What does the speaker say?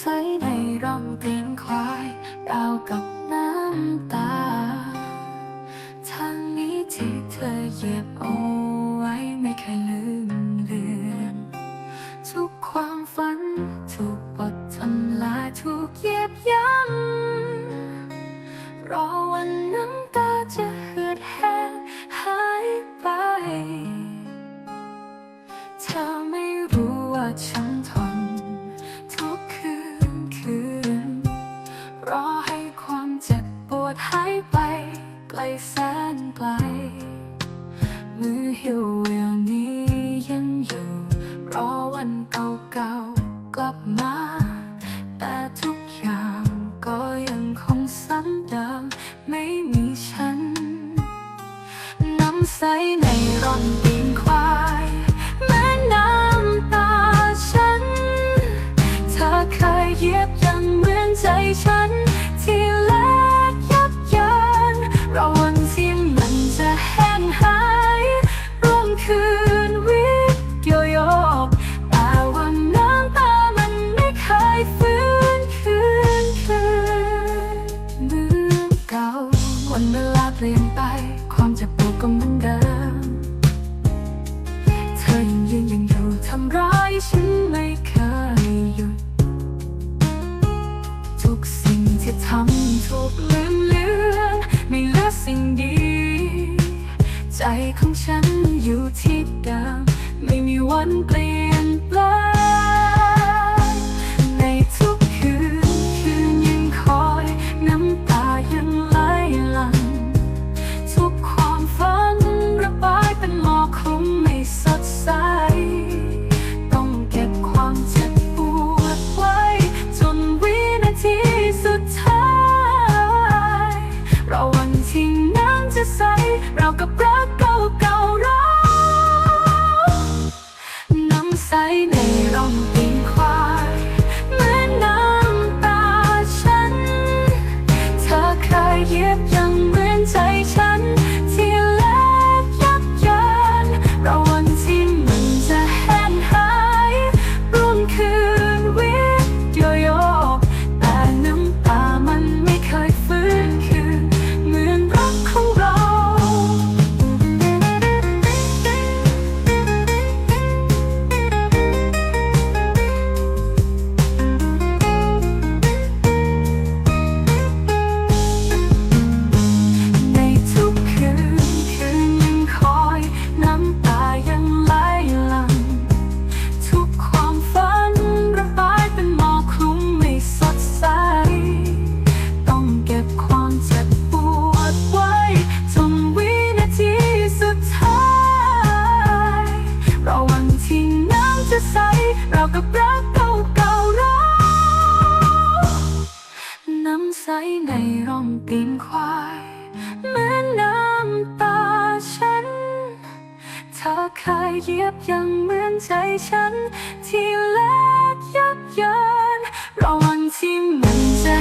ใสในร่องตีนควายดาวกับ ฉันไม่เคยหยุด ทุกสิ่งที่ทำถูกเลือนไม่เหลือสิ่งดี ใจของฉันอยู่ที่เดิมไม่มีวันเปลี่ยน เยียบยังเหมือนใจฉัน เรากับรักเก่าๆก่าเราน้ำใสในร่มงตีนควายเหมือนน้ำตาฉัน เธอเคยเยียบยังเหมือนใจฉัน ที่แลกยับเยินระวังที่มันจะ